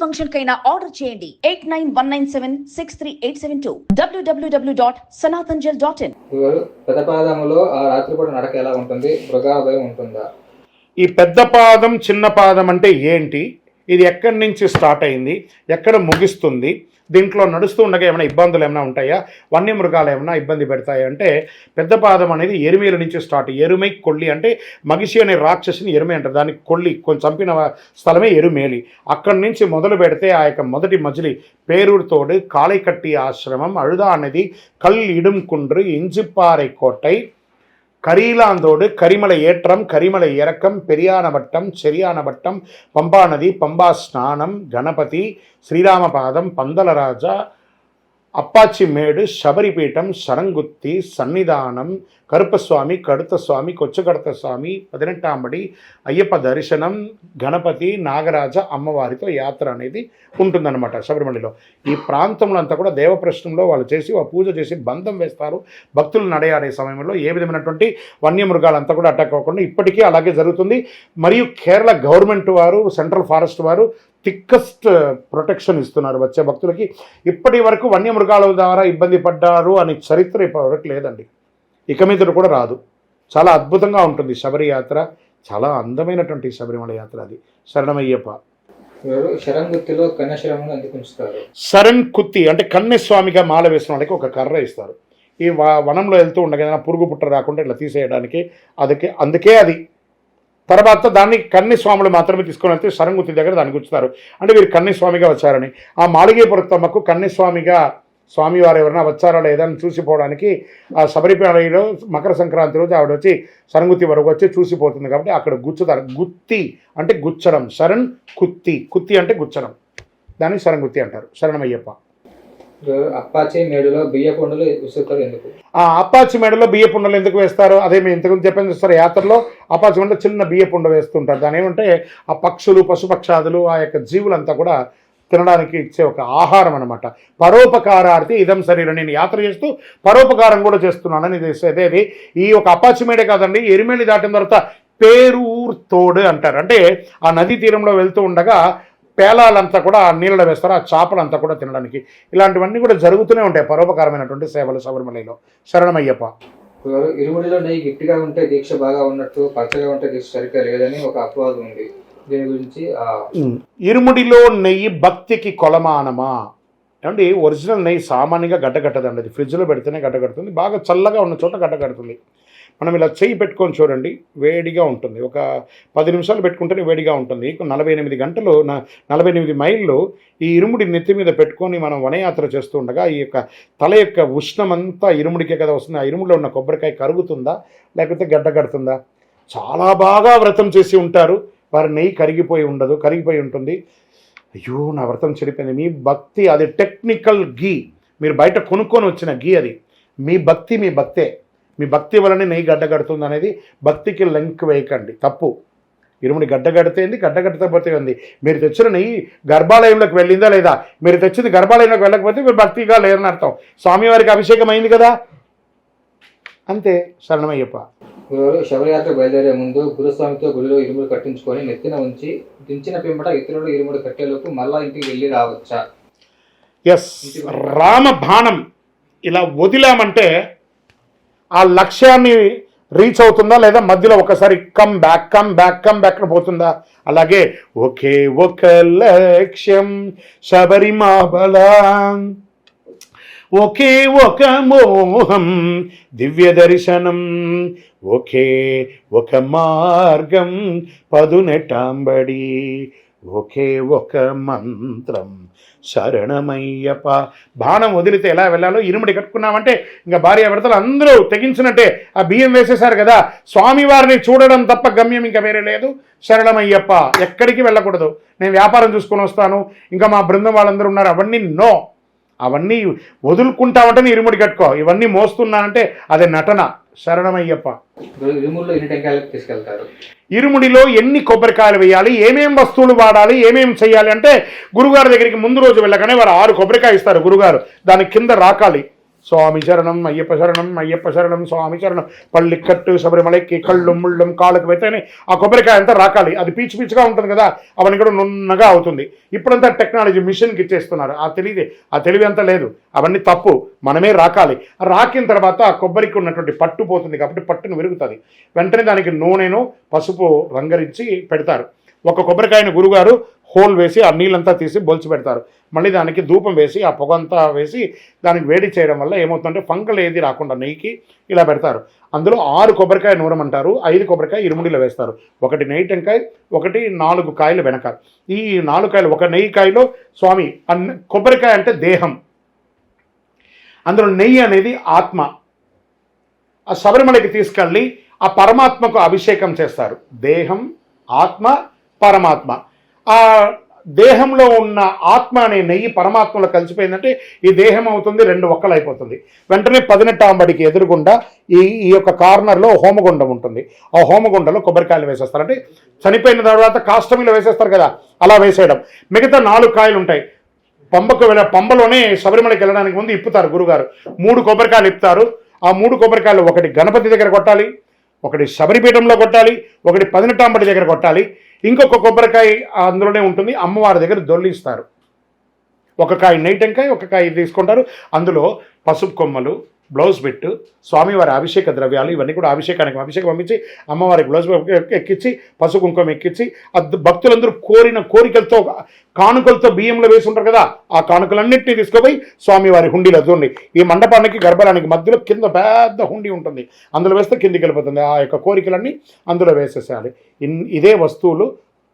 Function కైనా order చేయండి. Eight nine one nine seven six three eight seven two. WWW dot సనాతన్జల్ dot in. పెదపాదములో ఆ రాత్రిపూట నడక ఎలా ఉంటుంది? మృగాభయం ఉంటుందా? ఈ పెద్ద పాదం చిన్న పాదం అంటే ఏంటి? ఇది ఎక్కడి నుంచి స్టార్ట్ అయింది? ఎక్కడ ముగిస్తుంది? దీంట్లో నడుస్తూ ఉండగా ఏమైనా ఇబ్బందులు ఏమైనా ఉంటాయా? వన్య మృగాలు ఏమైనా ఇబ్బంది పెడతాయి? అంటే పెద్ద పాదం అనేది ఎరుమేల నుంచి స్టార్ట్ ఎరుమై కొల్లి అంటే మగిషి అనే రాక్షసిని ఎరుమే అంటారు. దానికి కొల్లి కొంచెం చంపిన స్థలమే ఎరుమేలి. అక్కడి నుంచి మొదలు పెడితే ఆ యొక్క మొదటి మజిలి పేరూరుతోడు కాళీకట్టి ఆశ్రమం అడుదా అనేది కల్ இடும் குன்று కోటై கரீலாந்தோடு கரிமலை ஏற்றம் கரிமலை இறக்கம் பெரியான வட்டம் செரியான வட்டம் பம்பா நதி பம்பா ஸ்நானம் கணபதி ஸ்ரீராமபாதம் பந்தலராஜா அப்பாச்சி மேடு சபரிபீட்டம் சரங்குத்தி சன்னிதானம் கருப்பசுவாமி கடுத்த சுவாமி కొచ్చగడత స్వామి పదినెట్టాం బడి అయ్యప్ప దర్శనం గణపతి నాగరాజ అమ్మవారితో యాత్ర అనేది ఉంటుందన్నమాట శబరిమలలో ఈ ప్రాంతంలో అంతా కూడా దేవప్రశ్నంలో వాళ్ళు చేసి ఆ పూజ చేసి బంధం వేస్తారు భక్తులు నడయాడే సమయంలో ఏ విధమైనటువంటి వన్యమృగాలంతా కూడా అటాక్ అవ్వకుండా ఇప్పటికీ అలాగే జరుగుతుంది మరియు కేరళ గవర్నమెంట్ వారు సెంట్రల్ ఫారెస్ట్ వారు థిక్కస్ట్ ప్రొటెక్షన్ ఇస్తున్నారు వచ్చే భక్తులకి. ఇప్పటి వరకు వన్యమృగాల ద్వారా ఇబ్బంది పడ్డారు అని చరిత్ర ఇప్పటివరకు లేదండి. ఇక మీద కూడా రాదు. చాలా అద్భుతంగా ఉంటుంది శబరి యాత్ర చాలా అందమైనటువంటి శబరిమల యాత్ర అది. శరణమయ్యప్ప. ఎందుకు ఉంచుతారు? శరణ్ కుత్తి అంటే కన్యస్వామిగా మాల వేసిన వాళ్ళకి ఒక కర్ర ఇస్తారు. ఈ వనంలో వెళ్తూ ఉండగా ఏదైనా పురుగు పుట్ట రాకుండా ఇట్లా తీసేయడానికి అదకే అందుకే అది తర్వాత దాన్ని కన్నీస్వాములు మాత్రమే తీసుకొని వెళ్తే సరంగుతి దగ్గర దాన్ని గుచ్చుతారు అంటే వీరు కన్యస్వామిగా వచ్చారని. ఆ మాళిగేపురత్తమ్మకు కన్యస్వామిగా స్వామివారు ఎవరైనా వచ్చారా లేదా అని చూసిపోవడానికి ఆ శబరిపల్లిలో మకర సంక్రాంతి రోజు ఆవిడ వచ్చి సరంగుతి వరకు వచ్చి చూసిపోతుంది కాబట్టి అక్కడ గుచ్చుతారు. గుత్తి అంటే గుచ్చడం. శరణ్ కుత్తి. కుత్తి అంటే గుచ్చడం. దాన్ని శరంగుత్తి అంటారు. శరణమయ్యప్ప. అప్పాచి మేడలో బియ్య విసురుతారు ఎందుకు? ఆ అపాచి మేడలో బియ్యపుండలు ఎందుకు వేస్తారు? అదే మేము ఇంతకుముందు చెప్పాను చూస్తారు యాత్రలో అప్పాచి మెడలో చిన్న బియ్య వేస్తుంటారు. దాని ఏమంటే ఆ పక్షులు పశుపక్షాదులు ఆ యొక్క జీవులంతా కూడా తినడానికి ఇచ్చే ఒక ఆహారం అనమాట పరోపకారార్థి ఇదం శరీరం. నేను యాత్ర చేస్తూ పరోపకారం కూడా చేస్తున్నానని ఇది అదేది ఈ ఒక అపాచి మేడే కాదండి ఎరిమేలి దాటిన తర్వాత పేరూర్ తోడు అంటారు. అంటే ఆ నదీ తీరంలో వెళ్తూ ఉండగా పేలాలంతా కూడా ఆ నీళ్ళలో వేస్తారు ఆ చేపలంతా కూడా తినడానికి. ఇలాంటివన్నీ కూడా జరుగుతూనే ఉంటాయి పరోపకారమైనటువంటి సేవలు శబరిమలలో. శరణమయ్యప్ప. ఇరుముడిలో నెయ్యి గట్టిగా ఉంటే దీక్ష బాగా ఉన్నట్టు పచ్చగా ఉంటే దీక్ష సరిగ్గా లేదని ఒక అపవాదం ఉంది. దీని గురించి ఇరుముడిలో నెయ్యి భక్తికి కొలమానమా? ఏమండి ఒరిజినల్ నెయ్యి సామాన్యంగా గడ్డగట్టదండి. అది ఫ్రిడ్జ్లో పెడితేనే గడ్డగడుతుంది. బాగా చల్లగా ఉన్న చోట గడ్డగడుతుంది. మనం ఇలా చెయ్యి పెట్టుకొని చూడండి వేడిగా ఉంటుంది. ఒక పది నిమిషాలు పెట్టుకుంటేనే వేడిగా ఉంటుంది. నలభై ఎనిమిది గంటలు నలభై ఎనిమిది మైళ్ళు ఈ ఇరుముడి నెత్తి మీద పెట్టుకొని మనం వనయాత్ర చేస్తూ ఉండగా ఈ యొక్క తల యొక్క ఉష్ణమంతా ఇరుముడికే కదా వస్తుంది. ఆ ఇరుముడిలో ఉన్న కొబ్బరికాయ కరుగుతుందా? లేకపోతే గడ్డగడుతుందా చాలా బాగా వ్రతం చేసి ఉంటారు. వారి నెయ్యి కరిగిపోయి ఉండదు కరిగిపోయి ఉంటుంది. అయ్యో నా వ్రతం చెడిపోయింది. మీ భక్తి అది టెక్నికల్ గీ మీరు బయట కొనుక్కొని వచ్చిన గీ అది. మీ భక్తి మీ భక్తే. మీ భక్తి వలనే నెయ్యి గడ్డగడుతుంది అనేది భక్తికి లింక్ వేయకండి. తప్పు. ఇరుముడి గడ్డగడితేంది గడ్డగట్టకపోతే ఉంది మీరు తెచ్చిన నెయ్యి గర్భాలయంలోకి వెళ్ళిందా లేదా? మీరు తెచ్చింది గర్భాలయంలోకి వెళ్ళకపోతే మీరు భక్తిగా లేరని అర్థం. స్వామివారికి అభిషేకం అయింది కదా? అంతే. శరణమయ్యప్ప. శబరియాత్ర బయలుదేరే ముందు గురుస్వామితో గుడిలో ఇరుముడు కట్టించుకొని నెత్తిన ఉంచి దించిన పిమ్మట ఇతరులు ఇరుముడు కట్టేలోపు మళ్ళా ఇంటికి వెళ్ళి రావచ్చా? ఎస్ రామ బాణం ఇలా వదిలామంటే ఆ లక్ష్యాన్ని రీచ్ అవుతుందా లేదా మధ్యలో ఒకసారి come back come back come back పోతుందా? అలాగే ఒకే ఒక లక్ష్యం శబరిమాబల ఒకే ఒక మోహం దివ్య దర్శనం. ఒకే ఒక మార్గం పదునెటాంబడి ఒకే ఒక మంత్రం. శరణమయ్యప్ప. బాణం వదిలితే ఎలా వెళ్ళాలో? ఇనుముడి కట్టుకున్నామంటే ఇంకా భార్య భర్తలు అందరూ తెగించినట్టే ఆ బియ్యం వేసేశారు కదా. స్వామివారిని చూడడం తప్ప గమ్యం ఇంకా వేరే లేదు. శరణమయ్యప్ప. ఎక్కడికి వెళ్ళకూడదు. నేను వ్యాపారం చూసుకొని వస్తాను. ఇంకా మా బృందం వాళ్ళందరూ ఉన్నారు. అవన్నీ నో. అవన్నీ వదులుకుంటామంటే ఇరుముడి కట్టుకో. ఇవన్నీ మోస్తున్నానంటే అది నటన. శరణమయ్యప్ప. ఇరుముల్లో ఎన్ని టెంకాయలకు తీసుకెళ్తారు? ఇరుముడిలో ఎన్ని కొబ్బరికాయలు వేయాలి? ఏమేం వస్తువులు వాడాలి? ఏమేం చేయాలి? అంటే గురుగారి దగ్గరికి ముందు రోజు వెళ్ళగానే వారు ఆరు కొబ్బరికాయ ఇస్తారు గురుగారు. దాని కింద రాకాలి. சுவாமி சரணம் ஐயப்ப சரணం అయ్యప్ప శరణం స్వామి శరణం పళ్ళిక్కట్టు శబరిమలకి కళ్ళు ముళ్ళం కాళ్ళకు పెడితేనే ఆ కొబ్బరికాయ అంతా రాకాలి అది పీచు పీచుగా ఉంటుంది కదా అవన్నీ కూడా నున్నగా అవుతుంది ఇప్పుడంతా టెక్నాలజీ మిషన్కి ఇచ్చేస్తున్నారు ఆ తెలివి ఆ తెలివి అంతా లేదు అవన్నీ తప్పు మనమే రాకాలి ఆ రాకిన తర్వాత ఆ కొబ్బరికి ఉన్నటువంటి పట్టు పోతుంది కాబట్టి పట్టును విరుగుతుంది వెంటనే దానికి నూనెను పసుపు రంగరించి పెడతారు ఒక కొబ్బరికాయను గురుగారు కోల్ వేసి ఆ నీళ్ళంతా తీసి బొలిచి పెడతారు. మళ్ళీ దానికి ధూపం వేసి ఆ పొగంతా వేసి దానికి వేడి చేయడం వల్ల ఏమవుతుందంటే ఫంగల్ ఏది రాకుండా నెయ్యికి ఇలా పెడతారు. అందులో ఆరు కొబ్బరికాయ నూరమంటారు ఐదు కొబ్బరికాయ ఇరుముడిలో వేస్తారు. ఒకటి నెయ్యి టెంకాయ ఒకటి నాలుగు కాయలు వెనక. ఈ నాలుగు కాయలు ఒక నెయ్యి కాయలో స్వామి అన్న కొబ్బరికాయ అంటే దేహం. అందులో నెయ్యి అనేది ఆత్మ. ఆ శబరిమలకి తీసుకెళ్ళి ఆ పరమాత్మకు అభిషేకం చేస్తారు. దేహం ఆత్మ పరమాత్మ. ఆ దేహంలో ఉన్న ఆత్మ అనే నెయ్యి పరమాత్మలో కలిసిపోయిందంటే ఈ దేహం అవుతుంది రెండు ఒక్కలు అయిపోతుంది. వెంటనే పదినెట్టాంబడికి ఎదురుగుండా ఈ ఈ యొక్క కార్నర్లో హోమగుండం ఉంటుంది. ఆ హోమగుండలో కొబ్బరికాయలు వేసేస్తారు. అంటే చనిపోయిన తర్వాత కాష్టమిలో వేసేస్తారు కదా అలా వేసేయడం. మిగతా నాలుగు కాయలు ఉంటాయి. పంబకు వెళ్ళ పంబలోనే శబరిమలకి వెళ్ళడానికి ముందు ఇప్పుతారు గురుగారు. మూడు కొబ్బరికాయలు ఇప్పుతారు ఆ మూడు కొబ్బరికాయలు ఒకటి గణపతి దగ్గర కొట్టాలి ఒకటి శబరిపీఠంలో కొట్టాలి ఒకటి పదినెట్టాంబడి దగ్గర కొట్టాలి. ఇంకొక కొబ్బరికాయ అందులోనే ఉంటుంది. అమ్మవారి దగ్గర దొల్లిస్తారు ఒక కాయ నెయ్యి టెంకాయ ఒక కాయ తీసుకుంటారు. అందులో పసుపు కొమ్మలు బ్లౌజ్ పెట్టు స్వామివారి అభిషేక ద్రవ్యాలు ఇవన్నీ కూడా అభిషేకానికి అభిషేకం పంపించి అమ్మవారికి బ్లౌజ్ ఎక్కించి పసుపు కుంకుమ ఎక్కించి భక్తులందరూ కోరిన కోరికలతో కానుకలతో బియ్యంలో వేసి ఉంటారు కదా ఆ కానుకలన్నింటినీ తీసుకుపోయి స్వామివారి హుండీలో చూడండి ఈ మండపానికి గర్భానికి మధ్యలో కింద పెద్ద హుండీ ఉంటుంది. అందులో వేస్తే కిందికి వెళ్ళిపోతుంది. ఆ యొక్క కోరికలన్నీ అందులో వేసేసేయాలి. ఇదే వస్తువులు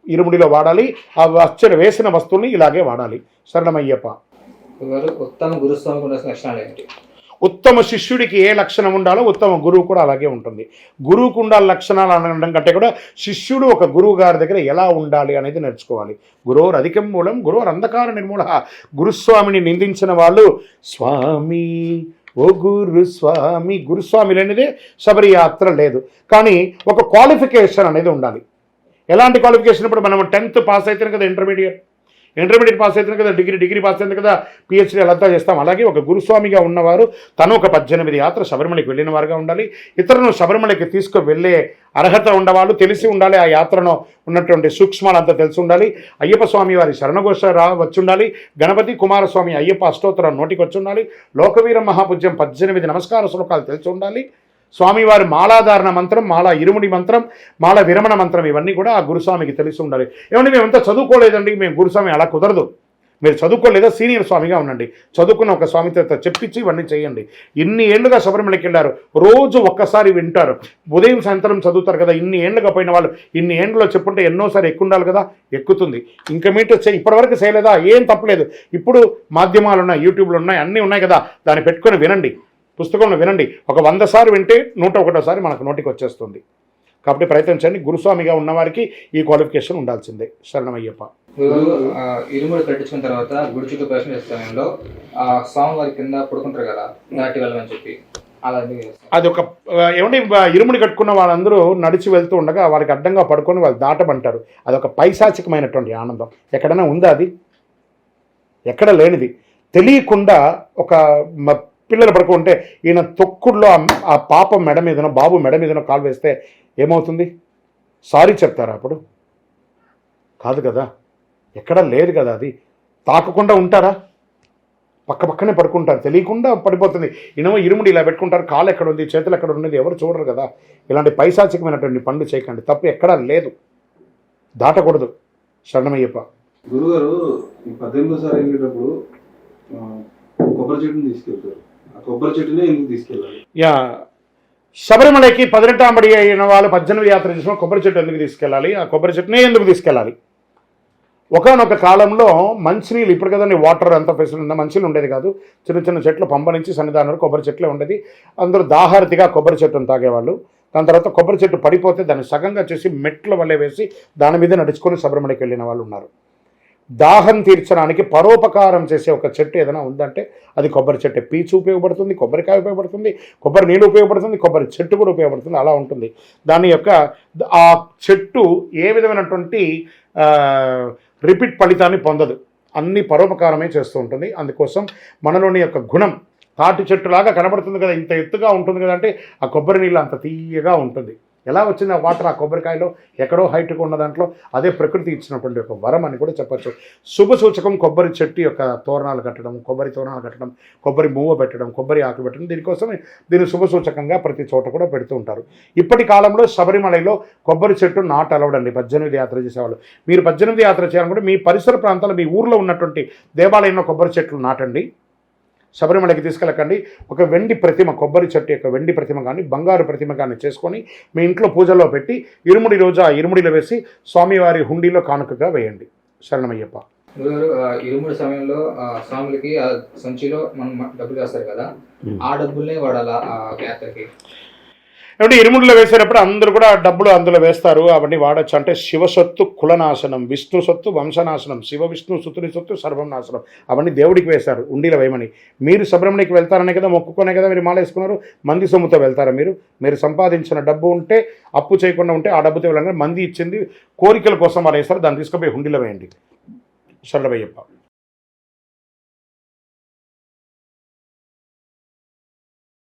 ఇరుముడిలో వాడాలి. ఆ వచ్చన వేసిన వస్తువుని ఇలాగే వాడాలి. శరణమయ్యప్ప. ఉత్తమ గురుస్వామి లక్షణాలు ఏంటి? ఉత్తమ శిష్యుడికి ఏ లక్షణం ఉండాలో ఉత్తమ గురువు కూడా అలాగే ఉంటుంది. గురువుకు ఉండాలి లక్షణాలు అనడం కంటే కూడా శిష్యుడు ఒక గురువు గారి దగ్గర ఎలా ఉండాలి అనేది నేర్చుకోవాలి. గురువు అధికం మూలం గురువు అంధకార నిర్మూల గురుస్వామిని నిందించిన వాళ్ళు స్వామి ఓ గురుస్వామి గురుస్వామి లేనిదే శబరి యాత్ర లేదు. కానీ ఒక క్వాలిఫికేషన్ అనేది ఉండాలి. ఎలాంటి క్వాలిఫికేషన్ ఇప్పుడు మనం టెన్త్ పాస్ అయితే కదా ఇంటర్మీడియట్ ఇంటర్మీడియట్ పాస్ అవుతుంది కదా డిగ్రీ డిగ్రీ పాస్ అయితే కదా పిహెచ్డీ అలంతా చేస్తాం. అలాగే ఒక గురుస్వామిగా ఉన్నవారు తను ఒక పద్దెనిమిది యాత్ర శబరిమలకి వెళ్ళిన వారుగా ఉండాలి. ఇతరులను శబరిమలకి తీసుకు వెళ్ళే అర్హత ఉండవాళ్ళు తెలిసి ఉండాలి ఆ యాత్రను ఉన్నటువంటి సూక్ష్మాలు అంతా తెలిసి ఉండాలి. అయ్యప్ప స్వామి వారి శరణఘోష రా వచ్చి ఉండాలి గణపతి కుమారస్వామి అయ్యప్ప అష్టోత్తరం నోటికి వచ్చి ఉండాలి లోకవీర మహాపూజ్యం పద్దెనిమిది నమస్కార శ్లోకాలు తెలిసి ఉండాలి. స్వామివారి మాలాధారణ మంత్రం మాలా ఇరుముడి మంత్రం మాల విరమణ మంత్రం ఇవన్నీ కూడా ఆ గురుస్వామికి తెలిసి ఉండాలి. ఏమంటే మేమంతా చదువుకోలేదండి మేము గురుస్వామి అలా కుదరదు. మీరు చదువుకోలేదా? సీనియర్ స్వామిగా ఉండండి. చదువుకున్న ఒక స్వామితో చెప్పించి ఇవన్నీ చేయండి. ఇన్ని ఏళ్ళుగా శబరిమలకి వెళ్ళారు. రోజు ఒక్కసారి వింటారు. ఉదయం సాయంత్రం చదువుతారు కదా ఇన్ని ఏళ్ళుగా పోయిన వాళ్ళు ఇన్ని ఏండ్లో చెప్పుంటే ఎన్నోసారి ఎక్కుండాలి కదా ఎక్కుతుంది. ఇంకా మీటర్ చే ఇప్పటివరకు చేయలేదా? ఏం తప్పలేదు. ఇప్పుడు మాధ్యమాలు ఉన్నాయి యూట్యూబ్లు ఉన్నాయి అన్నీ ఉన్నాయి కదా దాన్ని పెట్టుకొని వినండి. పుస్తకంలో వినండి. ఒక వంద సార్లు వింటే నూట ఒకటోసారి మనకు నోటికి వచ్చేస్తుంది కాబట్టి ప్రయత్నించండి గురుస్వామిగా ఉన్నవారికి ఈ క్వాలిఫికేషన్ ఉండాల్సిందే. శరణమయ్యప్ప. ఇరుముడి కట్టించుకున్న తర్వాత గుడి చుట్టూ ప్రశ్న సమయంలో స్వామివారి కింద పడుకుంటారు కదా దాటి వెళ్ళమని చెప్పి? అది ఒక ఏమంటే బ- ఇరుముడి కట్టుకున్న వాళ్ళందరూ నడిచి వెళ్తూ ఉండగా వారికి అడ్డంగా పడుకొని వాళ్ళు దాటమంటారు. అదొక పైశాచికమైనటువంటి ఆనందం. ఎక్కడైనా ఉందా అది? ఎక్కడ లేనిది. తెలియకుండా ఒక పిల్లలు పడుకుంటే ఈయన తొక్కుడులో ఆ- పాపం పాప మెడ మీదనో బాబు మెడ మీదనో కాలు వేస్తే ఏమవుతుంది? సారీ చెప్తారా అప్పుడు? కాదు కదా. ఎక్కడా లేదు కదా అది. తాకకుండా ఉంటారా? పక్క పక్కనే పడుకుంటారు. తెలియకుండా పడిపోతుంది. ఇనమో ఇరుముడి ఇలా పెట్టుకుంటారు. కాలు ఎక్కడ ఉంది? చేతులు ఎక్కడ ఉన్నది? ఎవరు చూడరు కదా. ఇలాంటి పైశాచికమైనటువంటి పనులు చేయకండి. తప్పు ఎక్కడా లేదు. దాటకూడదు. శరణమయ్యప్ప. గురుగారు ఈ పద్దెనిమిదో సారి వెళ్ళేటప్పుడు కొబ్బరి చెట్టుని తీసుకెళ్తారు. కొబ్బరి చెట్టునే ఎందుకు తీసుకెళ్ళాలి? యా శబరిమలకి పదినెట్టాంబడి అయిన వాళ్ళు పద్దెనిమిది యాత్ర చేసిన కొబ్బరి చెట్టు ఎందుకు తీసుకెళ్ళాలి? ఆ కొబ్బరి చెట్టునే ఎందుకు తీసుకెళ్ళాలి? ఒకనొక కాలంలో మంచినీళ్ళు ఇప్పుడు కదండి వాటర్ అంత ఫెసిలిటీ ఉందా? మంచినీళ్ళు ఉండేది కాదు. చిన్న చిన్న చెట్లు పంప నుంచి సన్నిధానం వరకు కొబ్బరి చెట్లే ఉండేది. అందరూ దాహారతిగా కొబ్బరి చెట్టును తాగేవాళ్ళు. దాని తర్వాత కొబ్బరి చెట్టు పడిపోతే దాన్ని సగంగా చేసి మెట్ల వల్లే వేసి దాని మీద నడుచుకొని శబరిమలకి వెళ్ళిన వాళ్ళు ఉన్నారు. దాహం తీర్చడానికి పరోపకారం చేసే ఒక చెట్టు ఏదైనా ఉందంటే అది కొబ్బరి చెట్టు. పీచు ఉపయోగపడుతుంది కొబ్బరికాయ ఉపయోగపడుతుంది కొబ్బరి నీళ్ళు ఉపయోగపడుతుంది కొబ్బరి చెట్టు కూడా ఉపయోగపడుతుంది. అలా ఉంటుంది. దాని యొక్క ఆ చెట్టు ఏ విధమైనటువంటి రిపీట్ ఫలితాన్ని పొందదు. అన్ని పరోపకారమే చేస్తూ ఉంటుంది. అందుకోసం మనలోని యొక్క గుణం తాటి చెట్టులాగా కనబడుతుంది కదా ఇంత ఎత్తుగా ఉంటుంది కదా అంటే ఆ కొబ్బరి నీళ్ళు అంత తీయగా ఉంటుంది. ఎలా వచ్చింది ఆ వాటర్? ఆ కొబ్బరికాయలో ఎక్కడో హైట్గా ఉన్న దాంట్లో అదే ప్రకృతి ఇచ్చినటువంటి ఒక వరం అని కూడా చెప్పచ్చు. శుభ సూచకం కొబ్బరి చెట్టు యొక్క తోరణాలు కట్టడం కొబ్బరి తోరణాలు కట్టడం కొబ్బరి మూవ పెట్టడం కొబ్బరి ఆకు పెట్టడం దీనికోసం దీన్ని శుభ సూచకంగా ప్రతి చోట కూడా పెడుతూ ఉంటారు. ఇప్పటి కాలంలో శబరిమలలో కొబ్బరి చెట్టు నాట్ అలవడండి పద్దెనిమిది యాత్ర చేసేవాళ్ళు. మీరు పద్దెనిమిది యాత్ర చేయాలనుకుంటే మీ పరిసర ప్రాంతాల్లో మీ ఊర్లో ఉన్నటువంటి దేవాలయంలో కొబ్బరి చెట్లు నాటండి. శబరిమలకి తీసుకెళ్ళకండి. ఒక వెండి ప్రతిమ కొబ్బరి చెట్టు యొక్క వెండి ప్రతిమ కానీ బంగారు ప్రతిమ కానీ చేసుకొని మీ ఇంట్లో పూజలో పెట్టి ఇరుముడి రోజు ఆ ఇరుముడిలో వేసి స్వామివారి హుండీలో కానుకగా వేయండి. శరణమయ్యప్ప. ఇరుముడి సమయంలో స్వాములకి సంచిలో మనం డబ్బులు వేస్తారు కదా. ఆ డబ్బుల్నే వాడాలా ఆ ఏమంటే ఇరుముడిలో వేసేటప్పుడు అందరూ కూడా డబ్బులు అందులో వేస్తారు. అవన్నీ వాడచ్చు. అంటే శివసొత్తు కులనాశనం విష్ణు సొత్తు వంశనాశనం శివ విష్ణు సుతుని సొత్తు సర్వం నాశనం అవన్నీ దేవుడికి వేశారు ఉండిలో వేయమని. మీరు సుబ్రహ్మణ్యకి వెళ్తారనే కదా మొక్కుకునే కదా మీరు మాలేసుకున్నారు మంది సొమ్ముతో వెళ్తారా మీరు? మీరు సంపాదించిన డబ్బు ఉంటే అప్పు చేయకుండా ఉంటే ఆ డబ్బుతో వెళ్ళాలంటే మంది ఇచ్చింది కోరికల కోసం వాళ్ళు వేస్తారు. దాన్ని తీసుకుపోయి హుండీలో వేయండి. సరళవయ్యప్ప